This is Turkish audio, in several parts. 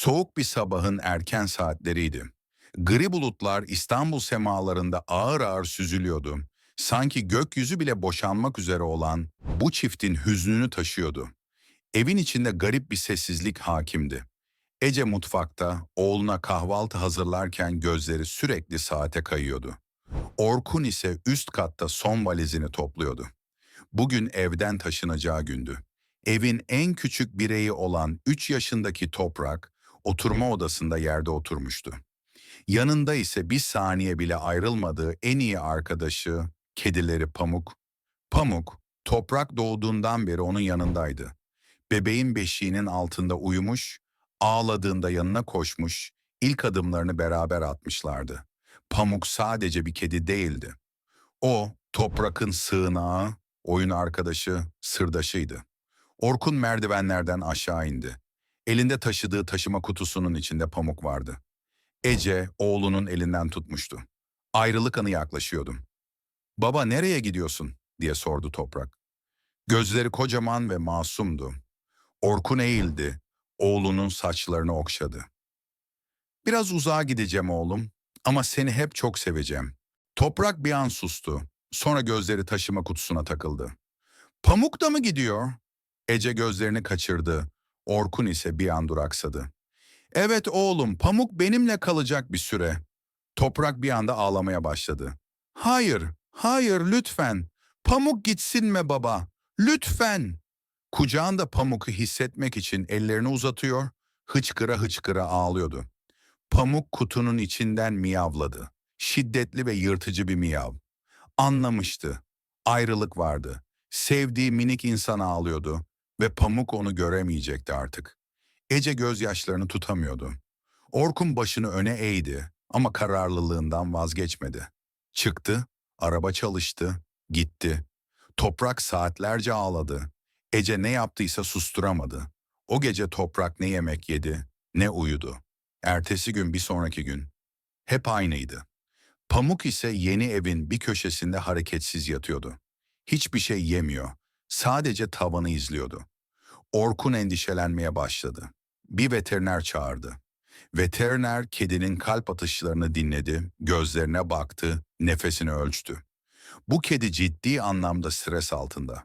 Soğuk bir sabahın erken saatleriydi. Gri bulutlar İstanbul semalarında ağır ağır süzülüyordu. Sanki gökyüzü bile boşanmak üzere olan bu çiftin hüznünü taşıyordu. Evin içinde garip bir sessizlik hakimdi. Ece mutfakta oğluna kahvaltı hazırlarken gözleri sürekli saate kayıyordu. Orkun ise üst katta son valizini topluyordu. Bugün evden taşınacağı gündü. Evin en küçük bireyi olan 3 yaşındaki Toprak, oturma odasında yerde oturmuştu. Yanında ise bir saniye bile ayrılmadığı en iyi arkadaşı, kedileri Pamuk. Pamuk, Toprak doğduğundan beri onun yanındaydı. Bebeğin beşiğinin altında uyumuş, ağladığında yanına koşmuş, ilk adımlarını beraber atmışlardı. Pamuk sadece bir kedi değildi. O, Toprak'ın sığınağı, oyun arkadaşı, sırdaşıydı. Orkun merdivenlerden aşağı indi. Elinde taşıdığı taşıma kutusunun içinde pamuk vardı. Ece oğlunun elinden tutmuştu. Ayrılık anı yaklaşıyordum. Baba nereye gidiyorsun diye sordu toprak. Gözleri kocaman ve masumdu. Orkun eğildi, oğlunun saçlarını okşadı. Biraz uzağa gideceğim oğlum ama seni hep çok seveceğim. Toprak bir an sustu. Sonra gözleri taşıma kutusuna takıldı. Pamuk da mı gidiyor? Ece gözlerini kaçırdı. Orkun ise bir an duraksadı. Evet oğlum, Pamuk benimle kalacak bir süre. Toprak bir anda ağlamaya başladı. Hayır, hayır lütfen. Pamuk gitsin mi baba? Lütfen. Kucağında Pamuk'u hissetmek için ellerini uzatıyor, hıçkıra hıçkıra ağlıyordu. Pamuk kutunun içinden miyavladı. Şiddetli ve yırtıcı bir miyav. Anlamıştı. Ayrılık vardı. Sevdiği minik insan ağlıyordu ve Pamuk onu göremeyecekti artık. Ece gözyaşlarını tutamıyordu. Orkun başını öne eğdi ama kararlılığından vazgeçmedi. Çıktı, araba çalıştı, gitti. Toprak saatlerce ağladı. Ece ne yaptıysa susturamadı. O gece toprak ne yemek yedi, ne uyudu. Ertesi gün bir sonraki gün. Hep aynıydı. Pamuk ise yeni evin bir köşesinde hareketsiz yatıyordu. Hiçbir şey yemiyor, sadece tavanı izliyordu. Orkun endişelenmeye başladı. Bir veteriner çağırdı. Veteriner kedinin kalp atışlarını dinledi, gözlerine baktı, nefesini ölçtü. Bu kedi ciddi anlamda stres altında.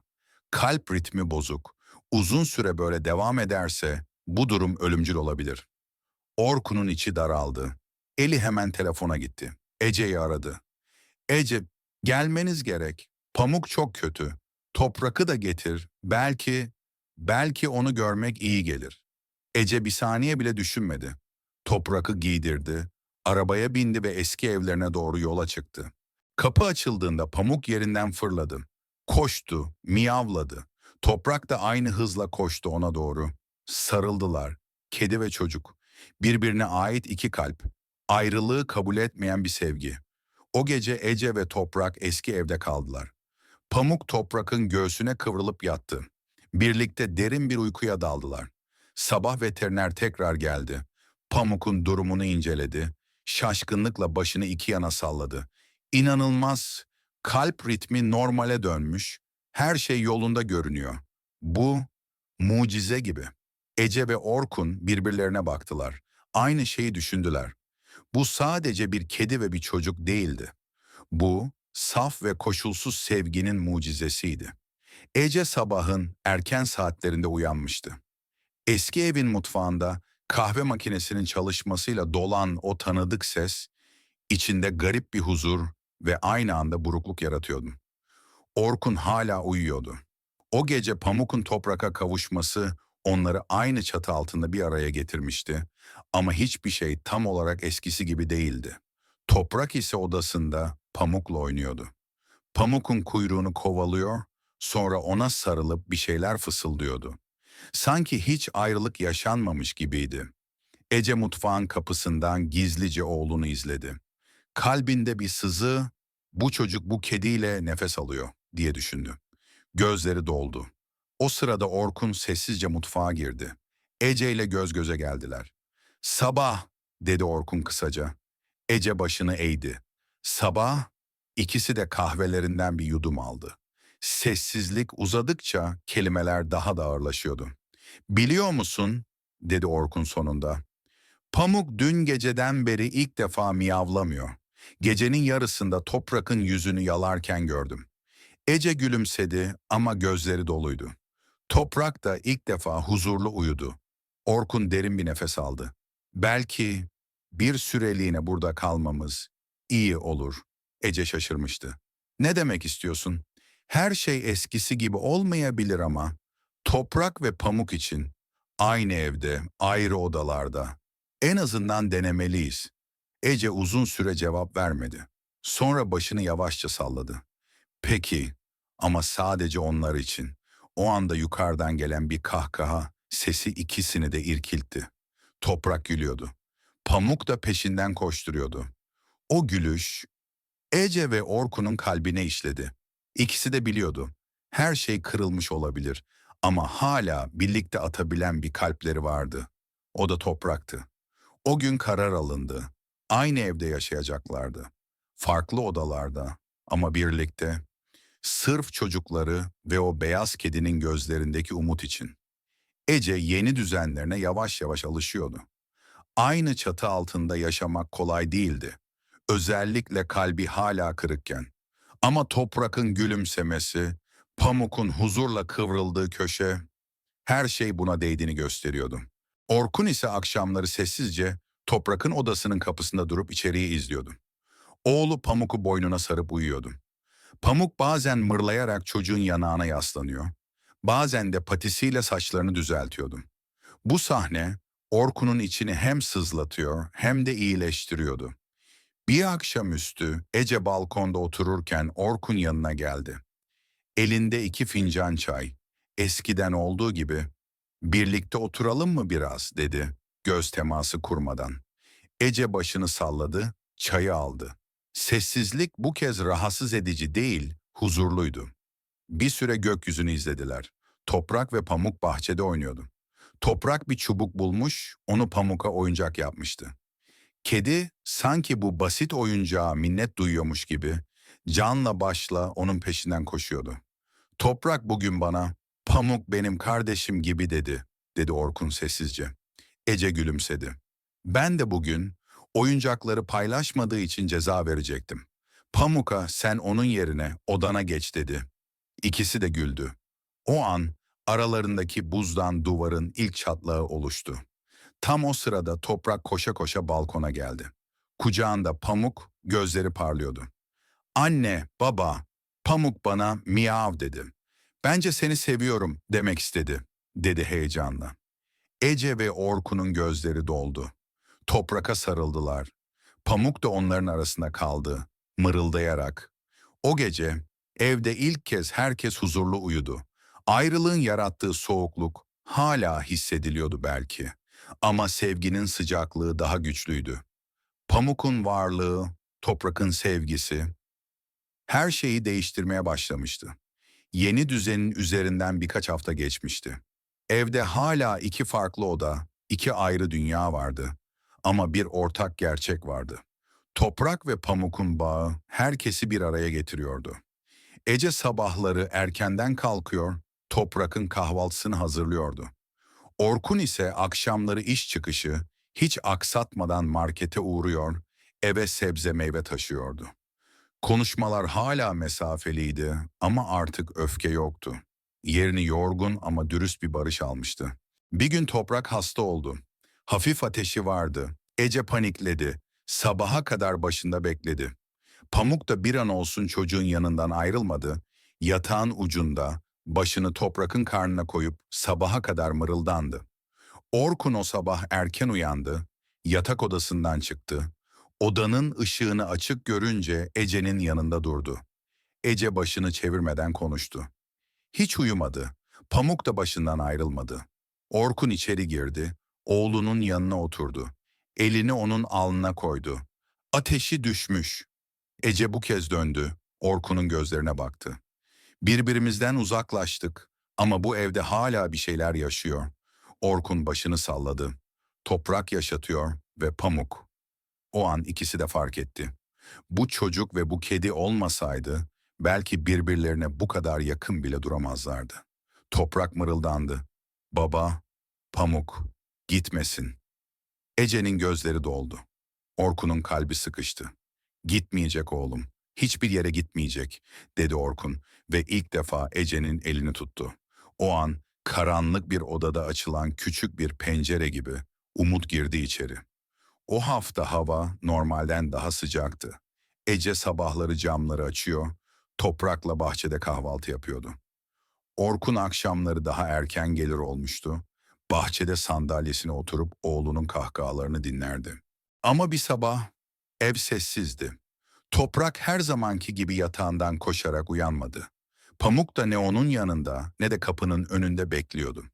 Kalp ritmi bozuk. Uzun süre böyle devam ederse bu durum ölümcül olabilir. Orkun'un içi daraldı. Eli hemen telefona gitti. Ece'yi aradı. Ece, gelmeniz gerek. Pamuk çok kötü. Toprakı da getir. Belki, belki onu görmek iyi gelir. Ece bir saniye bile düşünmedi. Toprakı giydirdi, arabaya bindi ve eski evlerine doğru yola çıktı. Kapı açıldığında Pamuk yerinden fırladı. Koştu, miyavladı. Toprak da aynı hızla koştu ona doğru. Sarıldılar. Kedi ve çocuk. Birbirine ait iki kalp. Ayrılığı kabul etmeyen bir sevgi. O gece Ece ve Toprak eski evde kaldılar. Pamuk Toprak'ın göğsüne kıvrılıp yattı. Birlikte derin bir uykuya daldılar. Sabah veteriner tekrar geldi. Pamuk'un durumunu inceledi. Şaşkınlıkla başını iki yana salladı. İnanılmaz. Kalp ritmi normale dönmüş. Her şey yolunda görünüyor. Bu mucize gibi. Ece ve Orkun birbirlerine baktılar. Aynı şeyi düşündüler. Bu sadece bir kedi ve bir çocuk değildi. Bu saf ve koşulsuz sevginin mucizesiydi. Ece sabahın erken saatlerinde uyanmıştı. Eski evin mutfağında kahve makinesinin çalışmasıyla dolan o tanıdık ses, içinde garip bir huzur ve aynı anda burukluk yaratıyordu. Orkun hala uyuyordu. O gece Pamuk'un topraka kavuşması onları aynı çatı altında bir araya getirmişti ama hiçbir şey tam olarak eskisi gibi değildi. Toprak ise odasında Pamuk'la oynuyordu. Pamuk'un kuyruğunu kovalıyor, sonra ona sarılıp bir şeyler fısıldıyordu. Sanki hiç ayrılık yaşanmamış gibiydi. Ece mutfağın kapısından gizlice oğlunu izledi. Kalbinde bir sızı, bu çocuk bu kediyle nefes alıyor diye düşündü. Gözleri doldu. O sırada Orkun sessizce mutfağa girdi. Ece ile göz göze geldiler. Sabah, dedi Orkun kısaca. Ece başını eğdi. Sabah, ikisi de kahvelerinden bir yudum aldı. Sessizlik uzadıkça kelimeler daha da ağırlaşıyordu. Biliyor musun, dedi Orkun sonunda. Pamuk dün geceden beri ilk defa miyavlamıyor. Gecenin yarısında Toprak'ın yüzünü yalarken gördüm. Ece gülümsedi ama gözleri doluydu. Toprak da ilk defa huzurlu uyudu. Orkun derin bir nefes aldı. Belki bir süreliğine burada kalmamız iyi olur. Ece şaşırmıştı. Ne demek istiyorsun? Her şey eskisi gibi olmayabilir ama toprak ve pamuk için aynı evde, ayrı odalarda en azından denemeliyiz. Ece uzun süre cevap vermedi. Sonra başını yavaşça salladı. Peki ama sadece onlar için. O anda yukarıdan gelen bir kahkaha sesi ikisini de irkiltti. Toprak gülüyordu. Pamuk da peşinden koşturuyordu. O gülüş Ece ve Orkun'un kalbine işledi. İkisi de biliyordu. Her şey kırılmış olabilir ama hala birlikte atabilen bir kalpleri vardı. O da topraktı. O gün karar alındı. Aynı evde yaşayacaklardı. Farklı odalarda ama birlikte. Sırf çocukları ve o beyaz kedinin gözlerindeki umut için. Ece yeni düzenlerine yavaş yavaş alışıyordu. Aynı çatı altında yaşamak kolay değildi. Özellikle kalbi hala kırıkken. Ama toprakın gülümsemesi, pamukun huzurla kıvrıldığı köşe, her şey buna değdiğini gösteriyordu. Orkun ise akşamları sessizce toprakın odasının kapısında durup içeriği izliyordu. Oğlu Pamuk'u boynuna sarıp uyuyordu. Pamuk bazen mırlayarak çocuğun yanağına yaslanıyor, bazen de patisiyle saçlarını düzeltiyordu. Bu sahne Orkun'un içini hem sızlatıyor hem de iyileştiriyordu. Bir akşamüstü Ece balkonda otururken Orkun yanına geldi. Elinde iki fincan çay. Eskiden olduğu gibi Birlikte oturalım mı biraz dedi göz teması kurmadan. Ece başını salladı, çayı aldı. Sessizlik bu kez rahatsız edici değil, huzurluydu. Bir süre gökyüzünü izlediler. Toprak ve Pamuk bahçede oynuyordu. Toprak bir çubuk bulmuş, onu Pamuk'a oyuncak yapmıştı. Kedi sanki bu basit oyuncağa minnet duyuyormuş gibi canla başla onun peşinden koşuyordu. Toprak bugün bana Pamuk benim kardeşim gibi dedi, dedi Orkun sessizce. Ece gülümsedi. Ben de bugün oyuncakları paylaşmadığı için ceza verecektim. Pamuk'a sen onun yerine odana geç dedi. İkisi de güldü. O an aralarındaki buzdan duvarın ilk çatlağı oluştu. Tam o sırada toprak koşa koşa balkona geldi. Kucağında pamuk, gözleri parlıyordu. Anne, baba, pamuk bana miyav dedi. Bence seni seviyorum demek istedi, dedi heyecanla. Ece ve Orkun'un gözleri doldu. Topraka sarıldılar. Pamuk da onların arasında kaldı, mırıldayarak. O gece evde ilk kez herkes huzurlu uyudu. Ayrılığın yarattığı soğukluk hala hissediliyordu belki. Ama sevginin sıcaklığı daha güçlüydü. Pamuk'un varlığı, toprakın sevgisi, her şeyi değiştirmeye başlamıştı. Yeni düzenin üzerinden birkaç hafta geçmişti. Evde hala iki farklı oda, iki ayrı dünya vardı. Ama bir ortak gerçek vardı. Toprak ve pamukun bağı herkesi bir araya getiriyordu. Ece sabahları erkenden kalkıyor, toprakın kahvaltısını hazırlıyordu. Orkun ise akşamları iş çıkışı hiç aksatmadan markete uğruyor, eve sebze meyve taşıyordu. Konuşmalar hala mesafeliydi ama artık öfke yoktu. Yerini yorgun ama dürüst bir barış almıştı. Bir gün toprak hasta oldu. Hafif ateşi vardı. Ece panikledi. Sabaha kadar başında bekledi. Pamuk da bir an olsun çocuğun yanından ayrılmadı. Yatağın ucunda başını toprakın karnına koyup sabaha kadar mırıldandı. Orkun o sabah erken uyandı. Yatak odasından çıktı. Odanın ışığını açık görünce Ece'nin yanında durdu. Ece başını çevirmeden konuştu. Hiç uyumadı. Pamuk da başından ayrılmadı. Orkun içeri girdi. Oğlunun yanına oturdu. Elini onun alnına koydu. Ateşi düşmüş. Ece bu kez döndü. Orkun'un gözlerine baktı. Birbirimizden uzaklaştık ama bu evde hala bir şeyler yaşıyor. Orkun başını salladı. Toprak yaşatıyor ve pamuk. O an ikisi de fark etti. Bu çocuk ve bu kedi olmasaydı belki birbirlerine bu kadar yakın bile duramazlardı. Toprak mırıldandı. Baba, pamuk, gitmesin. Ece'nin gözleri doldu. Orkun'un kalbi sıkıştı. Gitmeyecek oğlum, hiçbir yere gitmeyecek, dedi Orkun ve ilk defa Ece'nin elini tuttu. O an karanlık bir odada açılan küçük bir pencere gibi umut girdi içeri. O hafta hava normalden daha sıcaktı. Ece sabahları camları açıyor, toprakla bahçede kahvaltı yapıyordu. Orkun akşamları daha erken gelir olmuştu. Bahçede sandalyesine oturup oğlunun kahkahalarını dinlerdi. Ama bir sabah ev sessizdi. Toprak her zamanki gibi yatağından koşarak uyanmadı. Pamuk da ne onun yanında ne de kapının önünde bekliyordu.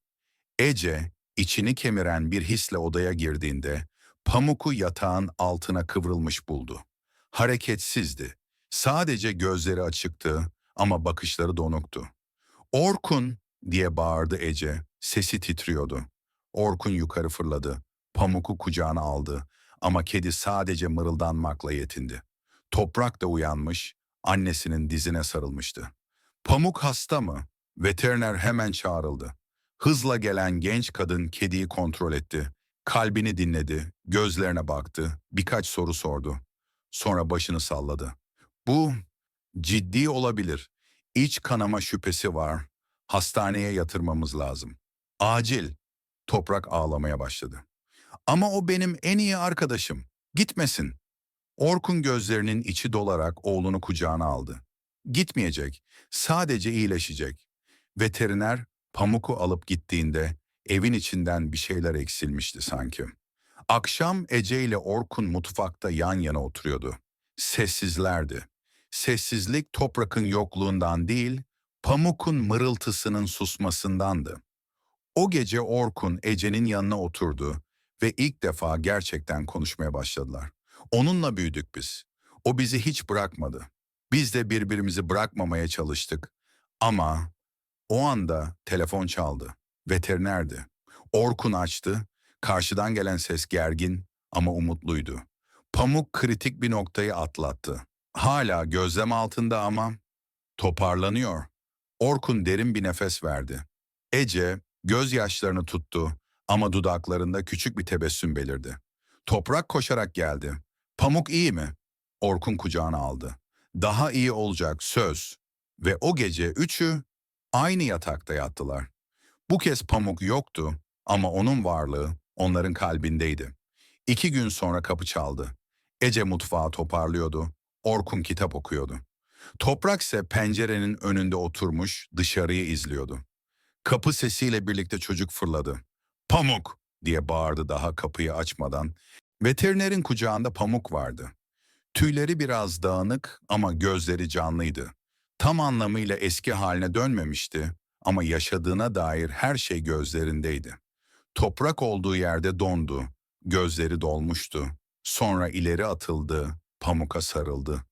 Ece içini kemiren bir hisle odaya girdiğinde Pamuk'u yatağın altına kıvrılmış buldu. Hareketsizdi. Sadece gözleri açıktı ama bakışları donuktu. Orkun diye bağırdı Ece. Sesi titriyordu. Orkun yukarı fırladı. Pamuk'u kucağına aldı ama kedi sadece mırıldanmakla yetindi. Toprak da uyanmış, annesinin dizine sarılmıştı. Pamuk hasta mı? Veteriner hemen çağrıldı. Hızla gelen genç kadın kediyi kontrol etti. Kalbini dinledi, gözlerine baktı, birkaç soru sordu. Sonra başını salladı. Bu ciddi olabilir. İç kanama şüphesi var. Hastaneye yatırmamız lazım. Acil. Toprak ağlamaya başladı. Ama o benim en iyi arkadaşım. Gitmesin. Orkun gözlerinin içi dolarak oğlunu kucağına aldı. Gitmeyecek, sadece iyileşecek. Veteriner Pamuk'u alıp gittiğinde evin içinden bir şeyler eksilmişti sanki. Akşam Ece ile Orkun mutfakta yan yana oturuyordu. Sessizlerdi. Sessizlik toprakın yokluğundan değil, Pamuk'un mırıltısının susmasındandı. O gece Orkun Ece'nin yanına oturdu ve ilk defa gerçekten konuşmaya başladılar. Onunla büyüdük biz. O bizi hiç bırakmadı. Biz de birbirimizi bırakmamaya çalıştık. Ama o anda telefon çaldı. Veterinerdi. Orkun açtı. Karşıdan gelen ses gergin ama umutluydu. Pamuk kritik bir noktayı atlattı. Hala gözlem altında ama toparlanıyor. Orkun derin bir nefes verdi. Ece gözyaşlarını tuttu ama dudaklarında küçük bir tebessüm belirdi. Toprak koşarak geldi. Pamuk iyi mi? Orkun kucağına aldı. Daha iyi olacak söz. Ve o gece üçü aynı yatakta yattılar. Bu kez Pamuk yoktu ama onun varlığı onların kalbindeydi. İki gün sonra kapı çaldı. Ece mutfağı toparlıyordu. Orkun kitap okuyordu. Toprak ise pencerenin önünde oturmuş dışarıyı izliyordu. Kapı sesiyle birlikte çocuk fırladı. Pamuk diye bağırdı daha kapıyı açmadan. Veterinerin kucağında pamuk vardı. Tüyleri biraz dağınık ama gözleri canlıydı. Tam anlamıyla eski haline dönmemişti ama yaşadığına dair her şey gözlerindeydi. Toprak olduğu yerde dondu, gözleri dolmuştu. Sonra ileri atıldı, pamuka sarıldı.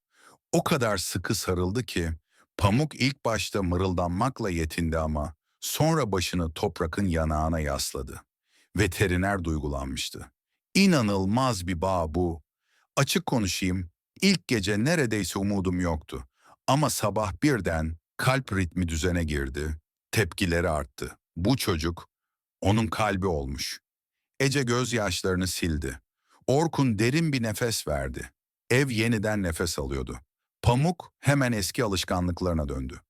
O kadar sıkı sarıldı ki pamuk ilk başta mırıldanmakla yetindi ama sonra başını toprakın yanağına yasladı. Veteriner duygulanmıştı. İnanılmaz bir bağ bu. Açık konuşayım, ilk gece neredeyse umudum yoktu. Ama sabah birden kalp ritmi düzene girdi, tepkileri arttı. Bu çocuk onun kalbi olmuş. Ece gözyaşlarını sildi. Orkun derin bir nefes verdi. Ev yeniden nefes alıyordu. Pamuk hemen eski alışkanlıklarına döndü.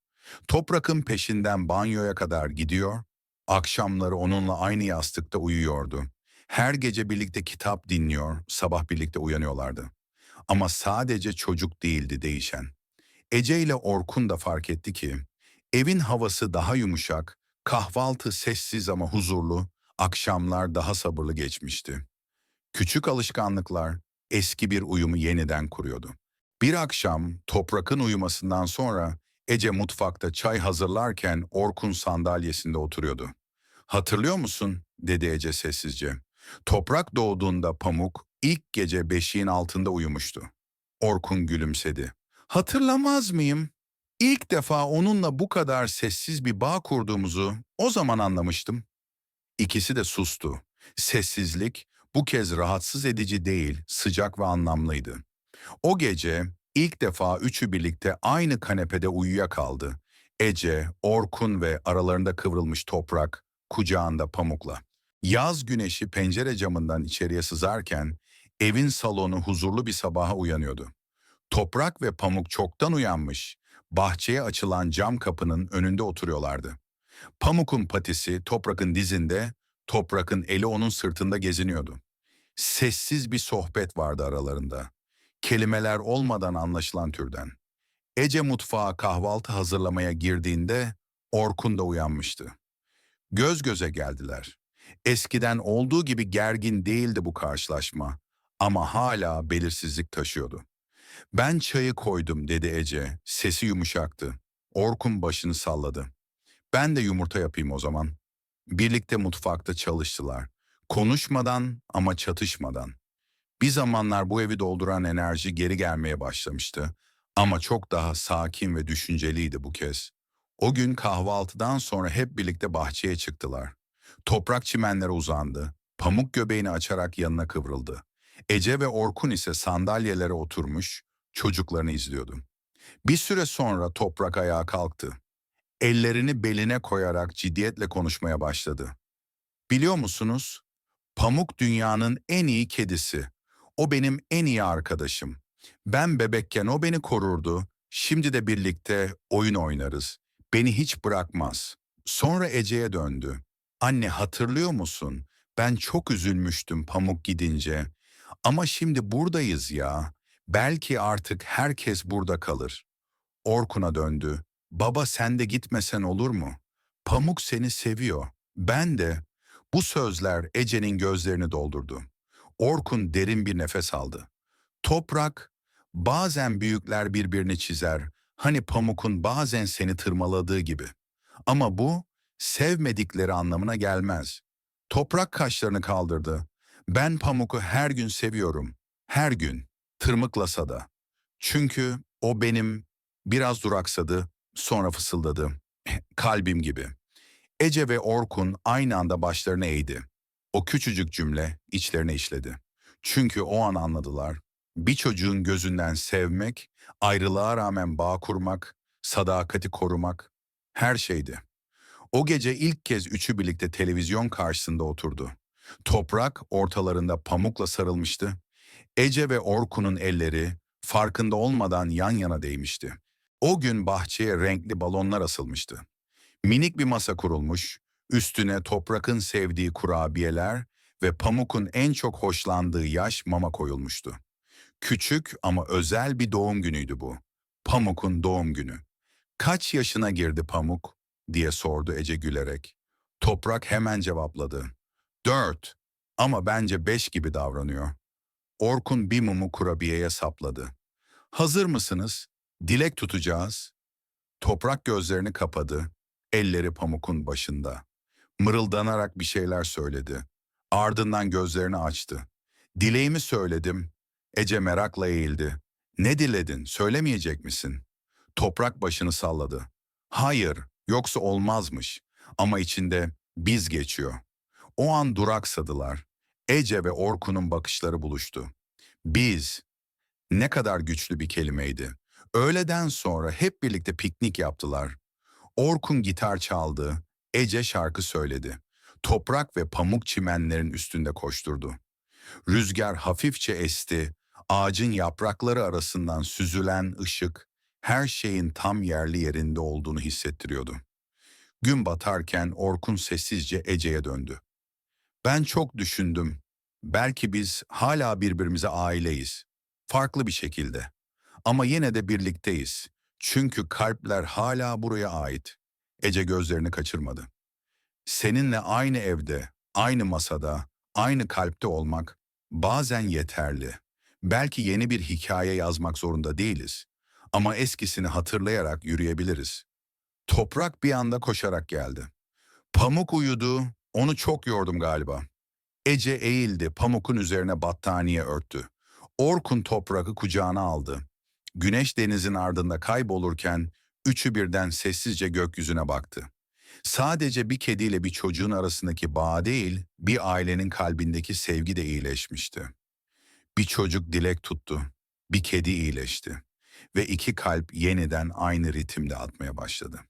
Toprak'ın peşinden banyoya kadar gidiyor, akşamları onunla aynı yastıkta uyuyordu. Her gece birlikte kitap dinliyor, sabah birlikte uyanıyorlardı. Ama sadece çocuk değildi değişen. Ece ile Orkun da fark etti ki, evin havası daha yumuşak, kahvaltı sessiz ama huzurlu, akşamlar daha sabırlı geçmişti. Küçük alışkanlıklar eski bir uyumu yeniden kuruyordu. Bir akşam Toprak'ın uyumasından sonra Ece mutfakta çay hazırlarken Orkun sandalyesinde oturuyordu. Hatırlıyor musun? dedi Ece sessizce. Toprak doğduğunda Pamuk ilk gece beşiğin altında uyumuştu. Orkun gülümsedi. Hatırlamaz mıyım? İlk defa onunla bu kadar sessiz bir bağ kurduğumuzu o zaman anlamıştım. İkisi de sustu. Sessizlik bu kez rahatsız edici değil, sıcak ve anlamlıydı. O gece ilk defa üçü birlikte aynı kanepede uyuyakaldı. Ece, Orkun ve aralarında kıvrılmış toprak, kucağında pamukla. Yaz güneşi pencere camından içeriye sızarken evin salonu huzurlu bir sabaha uyanıyordu. Toprak ve Pamuk çoktan uyanmış, bahçeye açılan cam kapının önünde oturuyorlardı. Pamuk'un patisi Toprak'ın dizinde, Toprak'ın eli onun sırtında geziniyordu. Sessiz bir sohbet vardı aralarında. Kelimeler olmadan anlaşılan türden. Ece mutfağa kahvaltı hazırlamaya girdiğinde Orkun da uyanmıştı. Göz göze geldiler. Eskiden olduğu gibi gergin değildi bu karşılaşma ama hala belirsizlik taşıyordu. Ben çayı koydum dedi Ece. Sesi yumuşaktı. Orkun başını salladı. Ben de yumurta yapayım o zaman. Birlikte mutfakta çalıştılar. Konuşmadan ama çatışmadan. Bir zamanlar bu evi dolduran enerji geri gelmeye başlamıştı. Ama çok daha sakin ve düşünceliydi bu kez. O gün kahvaltıdan sonra hep birlikte bahçeye çıktılar. Toprak çimenlere uzandı. Pamuk göbeğini açarak yanına kıvrıldı. Ece ve Orkun ise sandalyelere oturmuş, çocuklarını izliyordu. Bir süre sonra Toprak ayağa kalktı. Ellerini beline koyarak ciddiyetle konuşmaya başladı. Biliyor musunuz? Pamuk dünyanın en iyi kedisi. O benim en iyi arkadaşım. Ben bebekken o beni korurdu. Şimdi de birlikte oyun oynarız. Beni hiç bırakmaz. Sonra Ece'ye döndü. Anne hatırlıyor musun? Ben çok üzülmüştüm Pamuk gidince. Ama şimdi buradayız ya. Belki artık herkes burada kalır. Orkun'a döndü. Baba sen de gitmesen olur mu? Pamuk seni seviyor. Ben de. Bu sözler Ece'nin gözlerini doldurdu. Orkun derin bir nefes aldı. Toprak, bazen büyükler birbirini çizer, hani Pamuk'un bazen seni tırmaladığı gibi. Ama bu, sevmedikleri anlamına gelmez. Toprak kaşlarını kaldırdı. Ben Pamuk'u her gün seviyorum. Her gün. Tırmıklasa da. Çünkü o benim biraz duraksadı, sonra fısıldadı. Kalbim gibi. Ece ve Orkun aynı anda başlarını eğdi. O küçücük cümle içlerine işledi. Çünkü o an anladılar. Bir çocuğun gözünden sevmek, ayrılığa rağmen bağ kurmak, sadakati korumak, her şeydi. O gece ilk kez üçü birlikte televizyon karşısında oturdu. Toprak ortalarında pamukla sarılmıştı. Ece ve Orkun'un elleri farkında olmadan yan yana değmişti. O gün bahçeye renkli balonlar asılmıştı. Minik bir masa kurulmuş, üstüne Toprak'ın sevdiği kurabiyeler ve Pamuk'un en çok hoşlandığı yaş mama koyulmuştu. Küçük ama özel bir doğum günüydü bu. Pamuk'un doğum günü. Kaç yaşına girdi Pamuk? Diye sordu Ece gülerek. Toprak hemen cevapladı. Dört ama bence beş gibi davranıyor. Orkun bir mumu kurabiyeye sapladı. Hazır mısınız? Dilek tutacağız. Toprak gözlerini kapadı. Elleri Pamuk'un başında. Mırıldanarak bir şeyler söyledi. Ardından gözlerini açtı. Dileğimi söyledim. Ece merakla eğildi. Ne diledin, söylemeyecek misin? Toprak başını salladı. Hayır, yoksa olmazmış. Ama içinde biz geçiyor. O an duraksadılar. Ece ve Orkun'un bakışları buluştu. Biz. Ne kadar güçlü bir kelimeydi. Öğleden sonra hep birlikte piknik yaptılar. Orkun gitar çaldı, Ece şarkı söyledi. Toprak ve pamuk çimenlerin üstünde koşturdu. Rüzgar hafifçe esti, ağacın yaprakları arasından süzülen ışık, her şeyin tam yerli yerinde olduğunu hissettiriyordu. Gün batarken Orkun sessizce Ece'ye döndü. Ben çok düşündüm. Belki biz hala birbirimize aileyiz. Farklı bir şekilde. Ama yine de birlikteyiz. Çünkü kalpler hala buraya ait. Ece gözlerini kaçırmadı. Seninle aynı evde, aynı masada, aynı kalpte olmak bazen yeterli. Belki yeni bir hikaye yazmak zorunda değiliz. Ama eskisini hatırlayarak yürüyebiliriz. Toprak bir anda koşarak geldi. Pamuk uyudu, onu çok yordum galiba. Ece eğildi, pamukun üzerine battaniye örttü. Orkun toprağı kucağına aldı. Güneş denizin ardında kaybolurken üçü birden sessizce gökyüzüne baktı. Sadece bir kediyle bir çocuğun arasındaki bağ değil, bir ailenin kalbindeki sevgi de iyileşmişti. Bir çocuk dilek tuttu, bir kedi iyileşti ve iki kalp yeniden aynı ritimde atmaya başladı.